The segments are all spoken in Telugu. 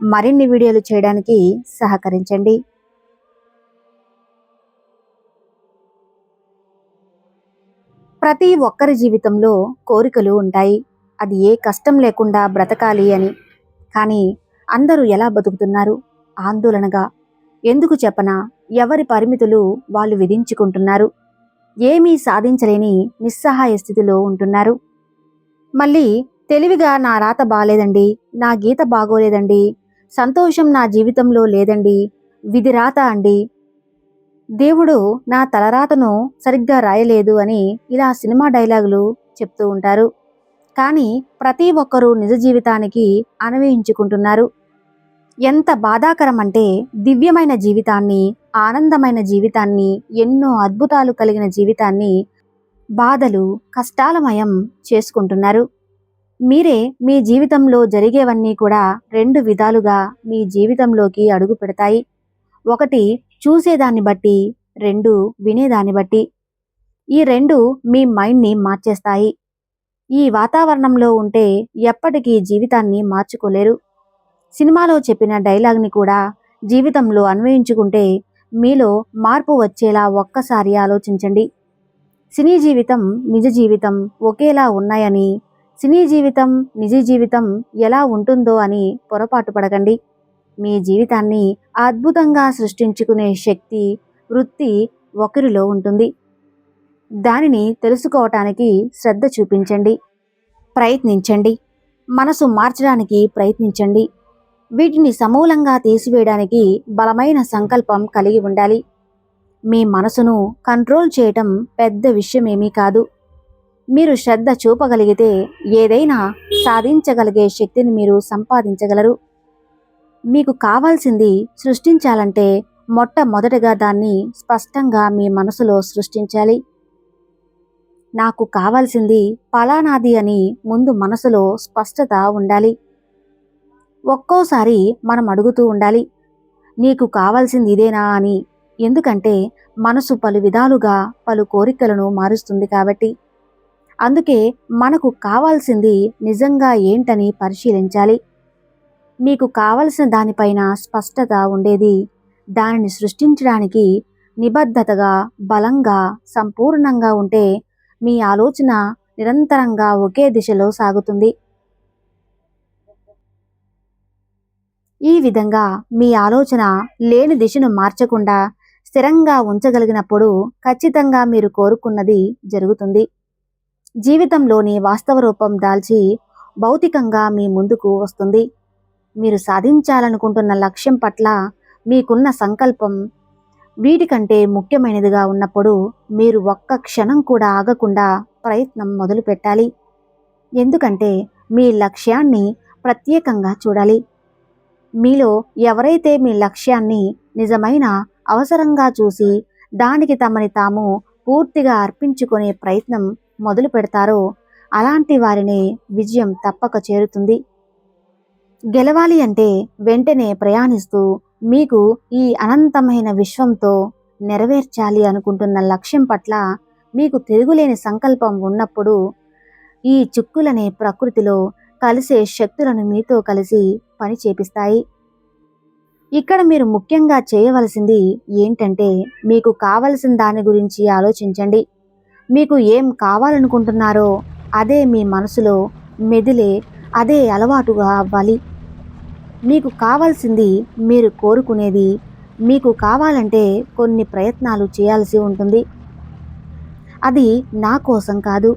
మరిన్ని వీడియోలు చేయడానికి సహకరించండి. ప్రతి ఒక్కరి జీవితంలో కోరికలు ఉంటాయి. అది ఏ కష్టం లేకుండా బ్రతకాలి అని. కానీ అందరూ ఎలా బతుకుతున్నారు? ఆందోళనగా. ఎందుకు చెప్పనా? ఎవరి పరిమితులు వాళ్ళు విధించుకుంటున్నారు? ఏమీ సాధించలేని నిస్సహాయ స్థితిలో ఉంటున్నారు. మళ్ళీ తెలివిగా నా రాత బాలేదండి నా గీత బాగోలేదండి సంతోషం నా జీవితంలో లేదండి విధి రాత అండి. దేవుడు నా తలరాతను సరిగ్గా రాయలేదు అని ఇలా సినిమా డైలాగులు చెప్తూ ఉంటారు. కానీ ప్రతి ఒక్కరూ నిజ జీవితానికి అన్వయించుకుంటున్నారు ఎంత బాధాకరం అంటే దివ్యమైన జీవితాన్ని ఆనందమైన జీవితాన్ని ఎన్నో అద్భుతాలు కలిగిన జీవితాన్ని బాధలు కష్టాలమయం చేసుకుంటున్నారు. మీరే మీ జీవితంలో జరిగేవన్నీ కూడా రెండు విధాలుగా మీ జీవితంలోకి అడుగు పెడతాయి. ఒకటి చూసేదాన్ని బట్టి. రెండు వినేదాన్ని బట్టి. ఈ రెండు మీ మైండ్ని మార్చేస్తాయి. ఈ వాతావరణంలో ఉంటే ఎప్పటికీ జీవితాన్ని మార్చుకోలేరు. సినిమాలో చెప్పిన డైలాగ్ని కూడా జీవితంలో అన్వయించుకుంటే మీలో మార్పు వచ్చేలా ఒక్కసారి ఆలోచించండి. సినీ జీవితం నిజ జీవితం ఒకేలా ఉన్నాయని సినీ జీవితం నిజ జీవితం ఎలా ఉంటుందో అని పొరపాటు పడకండి. మీ జీవితాన్ని అద్భుతంగా సృష్టించుకునే శక్తి వృత్తి ఒకరిలో ఉంటుంది. దానిని తెలుసుకోవటానికి శ్రద్ధ చూపించండి. ప్రయత్నించండి. మనసు మార్చడానికి ప్రయత్నించండి. వీటిని సమూలంగా తీసివేయడానికి బలమైన సంకల్పం కలిగి ఉండాలి. మీ మనసును కంట్రోల్ చేయటం పెద్ద విషయమేమీ కాదు. మీరు శ్రద్ధ చూపగలిగితే ఏదైనా సాధించగలిగే శక్తిని మీరు సంపాదించగలరు. మీకు కావాల్సింది సృష్టించాలంటే మొట్టమొదటగా దాన్ని స్పష్టంగా మీ మనసులో సృష్టించాలి. నాకు కావాల్సింది ఫలానాది అని ముందు మనసులో స్పష్టత ఉండాలి. ఒక్కోసారి మనం అడుగుతూ ఉండాలి నీకు కావాల్సింది ఇదేనా? అని. ఎందుకంటే మనసు పలు విధాలుగా పలు కోరికలను మారుస్తుంది కాబట్టి. అందుకే మనకు కావాల్సింది నిజంగా ఏంటని పరిశీలించాలి. మీకు కావలసిన దానిపైన స్పష్టత ఉండేది. దానిని సృష్టించడానికి నిబద్ధతగా బలంగా సంపూర్ణంగా ఉంటే మీ ఆలోచన నిరంతరంగా ఒకే దిశలో సాగుతుంది. ఈ విధంగా మీ ఆలోచన లేని దిశను మార్చకుండా స్థిరంగా ఉంచగలిగినప్పుడు ఖచ్చితంగా మీరు కోరుకున్నది జరుగుతుంది. జీవితంలోని వాస్తవ రూపం దాల్చి భౌతికంగా మీ ముందుకు వస్తుంది. మీరు సాధించాలనుకుంటున్న లక్ష్యం పట్ల మీకున్న సంకల్పం వీటికంటే ముఖ్యమైనదిగా ఉన్నప్పుడు మీరు ఒక్క క్షణం కూడా ఆగకుండా ప్రయత్నం మొదలు పెట్టాలి. ఎందుకంటే మీ లక్ష్యాన్ని ప్రత్యేకంగా చూడాలి. మీలో ఎవరైతే మీ లక్ష్యాన్ని నిజమైన అవసరంగా చూసి దానికి తమని తాము పూర్తిగా అర్పించుకునే ప్రయత్నం మొదలు పెడతారో అలాంటి వారిని విజయం తప్పక చేరుతుంది. గెలవాలి అంటే వెంటనే ప్రయాణిస్తూ మీకు ఈ అనంతమైన విశ్వంతో నెరవేర్చాలి అనుకుంటున్న లక్ష్యం పట్ల మీకు తిరుగులేని సంకల్పం ఉన్నప్పుడు ఈ చుక్కులనే ప్రకృతిలో కలిసే శక్తులను మీతో కలిసి పని చేపిస్తాయి. ఇక్కడ మీరు ముఖ్యంగా చేయవలసింది ఏంటంటే మీకు కావలసిన దాని గురించి ఆలోచించండి. మీకు ఏం కావాలనుకుంటున్నారో అదే మీ మనసులో మెదిలే అదే అలవాటుగా అవ్వాలి. మీకు కావాల్సింది మీరు కోరుకునేది మీకు కావాలంటే కొన్ని ప్రయత్నాలు చేయాల్సి ఉంటుంది. అది నా కోసం కాదు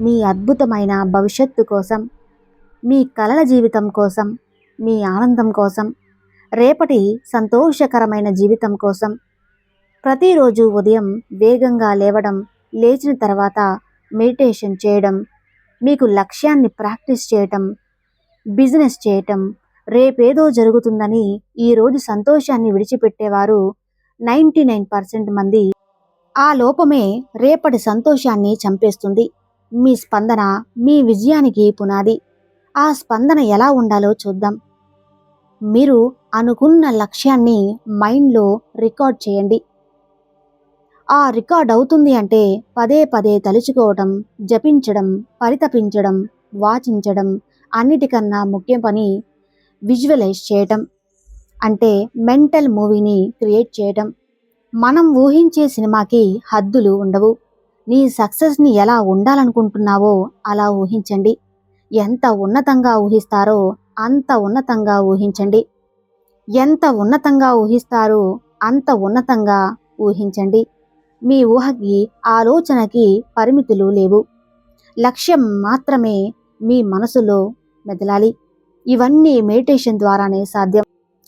మీ అద్భుతమైన భవిష్యత్తు కోసం మీ కలల జీవితం కోసం మీ ఆనందం కోసం రేపటి సంతోషకరమైన జీవితం కోసం. ప్రతిరోజు ఉదయం వేగంగా లేవడం లేచిన తర్వాత మెడిటేషన్ చేయడం మీకు లక్ష్యాన్ని ప్రాక్టీస్ చేయటం బిజినెస్ చేయటం రేపేదో జరుగుతుందని ఈరోజు సంతోషాన్ని విడిచిపెట్టేవారు నైంటీ నైన్ పర్సెంట్ మంది. ఆ లోపమే రేపటి సంతోషాన్ని చంపేస్తుంది. మీ స్పందన మీ విజయానికి పునాది. ఆ స్పందన ఎలా ఉండాలో చూద్దాం. మీరు అనుకున్న లక్ష్యాన్ని మైండ్లో రికార్డ్ చేయండి. ఆ రికార్డ్ అవుతుంది అంటే పదే పదే తలుచుకోవటం జపించడం పరితపించడం వాచించడం అన్నిటికన్నా ముఖ్యం పని విజువలైజ్ చేయటం. అంటే మెంటల్ మూవీని క్రియేట్ చేయటం. మనం ఊహించే సినిమాకి హద్దులు ఉండవు. నీ సక్సెస్ని ఎలా ఉండాలనుకుంటున్నావో అలా ఊహించండి. ఎంత ఉన్నతంగా ఊహిస్తారో అంత ఉన్నతంగా ఊహించండి. ఎంత ఉన్నతంగా ఊహిస్తారో అంత ఉన్నతంగా ఊహించండి. మీ ఊహకి ఆలోచనకి పరిమితులు లేవు. లక్ష్యం మాత్రమే మీ మనసులో మెదలాలి. ఇవన్నీ మెడిటేషన్ ద్వారానే సాధ్యం.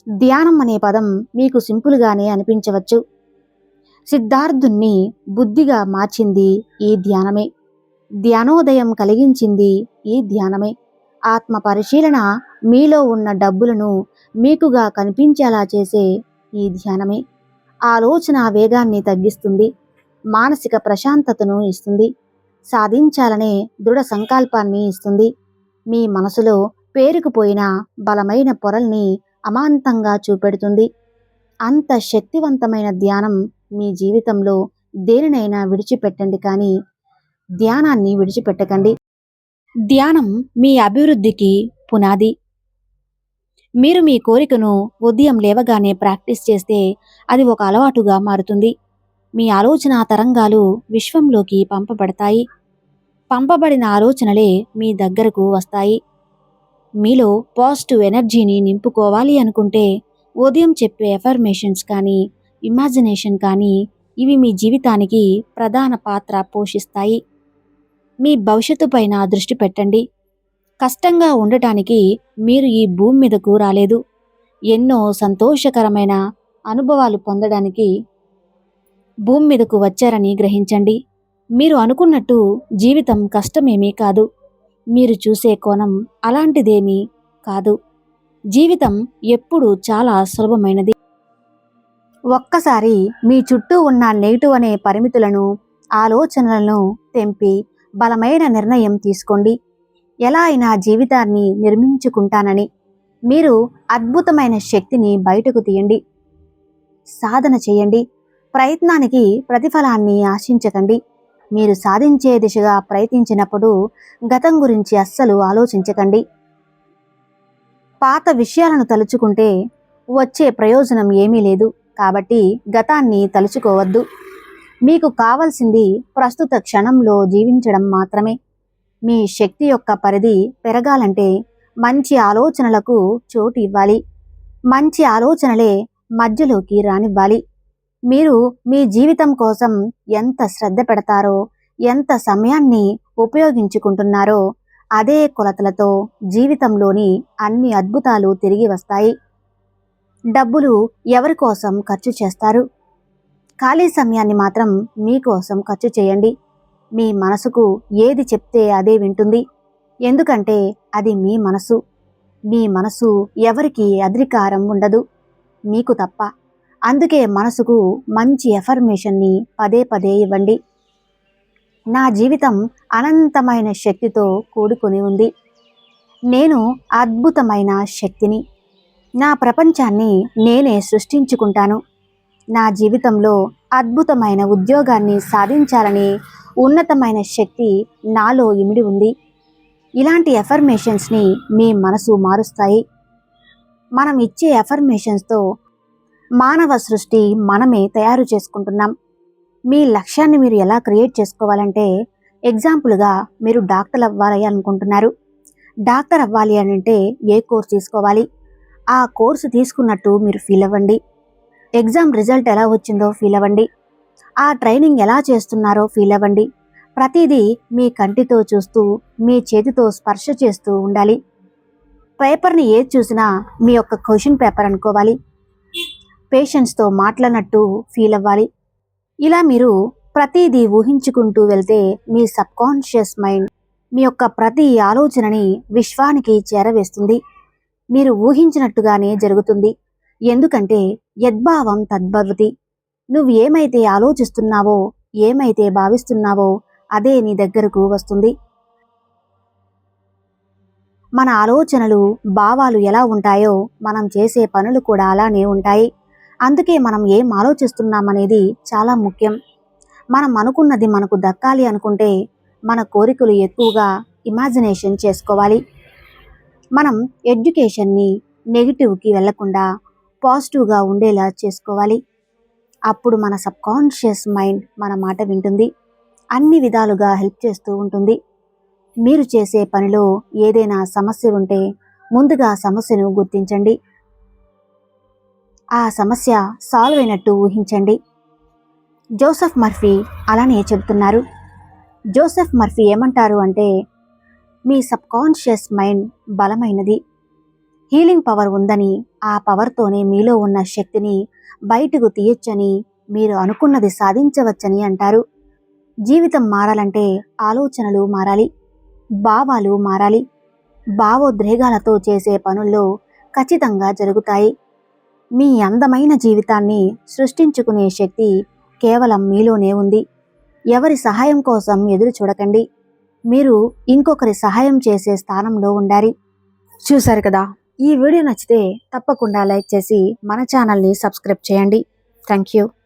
ధ్యానం అనే పదం మీకు సింపుల్గానే అనిపించవచ్చు. సిద్ధార్థుణ్ణి బుద్ధిగా మార్చింది ఈ ధ్యానమే. ధ్యానోదయం కలిగించింది ఈ ధ్యానమే. ఆత్మ పరిశీలన మీలో ఉన్న డబ్బులను మీకుగా కనిపించేలా చేసే ఈ ధ్యానమే. ఆలోచన వేగాన్ని తగ్గిస్తుంది. మానసిక ప్రశాంతతను ఇస్తుంది. సాధించాలనే దృఢ సంకల్పాన్ని ఇస్తుంది. మీ మనసులో పేరుకుపోయిన బలమైన పొరల్ని అమాంతంగా చూపెడుతుంది. అంత శక్తివంతమైన ధ్యానం మీ జీవితంలో దేనినైనా విడిచిపెట్టండి కానీ ధ్యానాన్ని విడిచిపెట్టకండి. ధ్యానం మీ అభివృద్ధికి పునాది. మీరు మీ కోరికను ఉదయం లేవగానే ప్రాక్టీస్ చేస్తే అది ఒక అలవాటుగా మారుతుంది. మీ ఆలోచన తరంగాలు విశ్వంలోకి పంపబడతాయి. పంపబడిన ఆలోచనలే మీ దగ్గరకు వస్తాయి. మీలో పాజిటివ్ ఎనర్జీని నింపుకోవాలి అనుకుంటే ఉదయం చెప్పే ఎఫర్మేషన్స్ కానీ ఇమాజినేషన్ కానీ ఇవి మీ జీవితానికి ప్రధాన పాత్ర పోషిస్తాయి. మీ భవిష్యత్తు పైన దృష్టి పెట్టండి. కష్టంగా ఉండటానికి మీరు ఈ భూమి మీదకు రాలేదు. ఎన్నో సంతోషకరమైన అనుభవాలు పొందడానికి భూమి మీదకు వచ్చారని గ్రహించండి. మీరు అనుకున్నట్టు జీవితం కష్టమేమీ కాదు. మీరు చూసే కోణం అలాంటిదేమీ కాదు. జీవితం ఎప్పుడూ చాలా సులభమైనది. ఒక్కసారి మీ చుట్టూ ఉన్న నెగిటివ్ అనే పరిమితులను ఆలోచనలను తెంపి బలమైన నిర్ణయం తీసుకోండి. ఎలా అయినా జీవితాన్ని నిర్మించుకుంటానని. మీరు అద్భుతమైన శక్తిని బయటకు తీయండి. సాధన చేయండి. ప్రయత్నానికి ప్రతిఫలాన్ని ఆశించకండి. మీరు సాధించే దిశగా ప్రయత్నించినప్పుడు గతం గురించి అస్సలు ఆలోచించకండి. పాత విషయాలను తలుచుకుంటే వచ్చే ప్రయోజనం ఏమీ లేదు. కాబట్టి గతాన్ని తలుచుకోవద్దు. మీకు కావలసింది ప్రస్తుత క్షణంలో జీవించడం మాత్రమే. మీ శక్తి యొక్క పరిధి పెరగాలంటే మంచి ఆలోచనలకు చోటు ఇవ్వాలి. మంచి ఆలోచనలే మధ్యలోకి రానివ్వాలి. మీరు మీ జీవితం కోసం ఎంత శ్రద్ధ పెడతారో ఎంత సమయాన్ని ఉపయోగించుకుంటున్నారో అదే కొలతలతో జీవితంలోని అన్ని అద్భుతాలు తిరిగి వస్తాయి. డబ్బులు ఎవరి కోసం ఖర్చు చేస్తారు? ఖాళీ సమయాన్ని మాత్రం మీకోసం ఖర్చు చేయండి. మీ మనసుకు ఏది చెప్తే అదే వింటుంది. ఎందుకంటే అది మీ మనసు. మీ మనసు ఎవరికి అధికారం ఉండదు. మీకు తప్ప అందుకే మనసుకు మంచి ఎఫర్మేషన్ని పదే పదే ఇవ్వండి. నా జీవితం అనంతమైన శక్తితో కూడుకొని ఉంది. నేను అద్భుతమైన శక్తిని. నా ప్రపంచాన్ని నేనే సృష్టించుకుంటాను. నా జీవితంలో అద్భుతమైన ఉద్యోగాన్ని సాధించాలని ఉన్నతమైన శక్తి నాలో ఇమిడి ఉంది. ఇలాంటి ఎఫర్మేషన్స్ని మీ మనసు మారుస్తాయి. మనం ఇచ్చే ఎఫర్మేషన్స్తో మానవ సృష్టి మనమే తయారు చేసుకుంటున్నాం. మీ లక్ష్యాన్ని మీరు ఎలా క్రియేట్ చేసుకోవాలంటే ఎగ్జాంపుల్గా మీరు డాక్టర్ అవ్వాలి అనుకుంటున్నారు. డాక్టర్ అవ్వాలి అని అంటే ఏ కోర్స్ తీసుకోవాలి? ఆ కోర్సు తీసుకున్నట్టు మీరు ఫీల్ అవ్వండి. ఎగ్జామ్ రిజల్ట్ ఎలా వచ్చిందో ఫీల్ అవ్వండి. ఆ ట్రైనింగ్ ఎలా చేస్తున్నారో ఫీల్ అవ్వండి. ప్రతిదీ మీ కంటితో చూస్తూ మీ చేతితో స్పర్శ చేస్తూ ఉండాలి. పేపర్ని ఏది చూసినా మీ యొక్క క్వశ్చన్ పేపర్ అనుకోవాలి. పేషెంట్స్తో మాట్లాడినట్టు ఫీల్ అవ్వాలి. ఇలా మీరు ప్రతిదీ ఊహించుకుంటూ వెళ్తే మీ సబ్కాన్షియస్ మైండ్ మీ యొక్క ప్రతి ఆలోచనని విశ్వానికి చేరవేస్తుంది. మీరు ఊహించినట్టుగానే జరుగుతుంది. ఎందుకంటే యద్భావం తద్భవతి. నువ్వు ఏమైతే ఆలోచిస్తున్నావో ఏమైతే భావిస్తున్నావో అదే నీ దగ్గరకు వస్తుంది. మన ఆలోచనలు భావాలు ఎలా ఉంటాయో మనం చేసే పనులు కూడా అలానే ఉంటాయి. అందుకే మనం ఏం ఆలోచిస్తున్నామనేది చాలా ముఖ్యం. మనం అనుకున్నది మనకు దక్కాలి అనుకుంటే మన కోరికలు ఎక్కువగా ఇమాజినేషన్ చేసుకోవాలి. మనం ఎడ్యుకేషన్ని నెగిటివ్కి వెళ్ళకుండా పాజిటివ్గా ఉండేలా చేసుకోవాలి. అప్పుడు మన సబ్కాన్షియస్ మైండ్ మన మాట వింటుంది. అన్ని విధాలుగా హెల్ప్ చేస్తూ ఉంటుంది. మీరు చేసే పనిలో ఏదైనా సమస్య ఉంటే ముందుగా సమస్యను గుర్తించండి. ఆ సమస్య సాల్వ్ అయినట్టు ఊహించండి. జోసెఫ్ మర్ఫీ అలానే చెబుతున్నారు. జోసెఫ్ మర్ఫీ ఏమంటారు అంటే మీ సబ్కాన్షియస్ మైండ్ బలమైనది. హీలింగ్ పవర్ ఉందని ఆ పవర్తోనే మీలో ఉన్న శక్తిని బయటకు తీయొచ్చని మీరు అనుకున్నది సాధించవచ్చని అంటారు. జీవితం మారాలంటే ఆలోచనలు మారాలి భావాలు మారాలి. భావోద్రేగాలతో చేసే పనుల్లో ఖచ్చితంగా జరుగుతాయి. మీ అందమైన జీవితాన్ని సృష్టించుకునే శక్తి కేవలం మీలోనే ఉంది. ఎవరి సహాయం కోసం ఎదురు చూడకండి. మీరు ఇంకొకరి సహాయం చేసే స్థానంలో ఉండాలి. చూశారు కదా? ఈ వీడియో నచ్చితే తప్పకుండా లైక్ చేసి మన ఛానల్ని సబ్స్క్రైబ్ చేయండి. Thank you.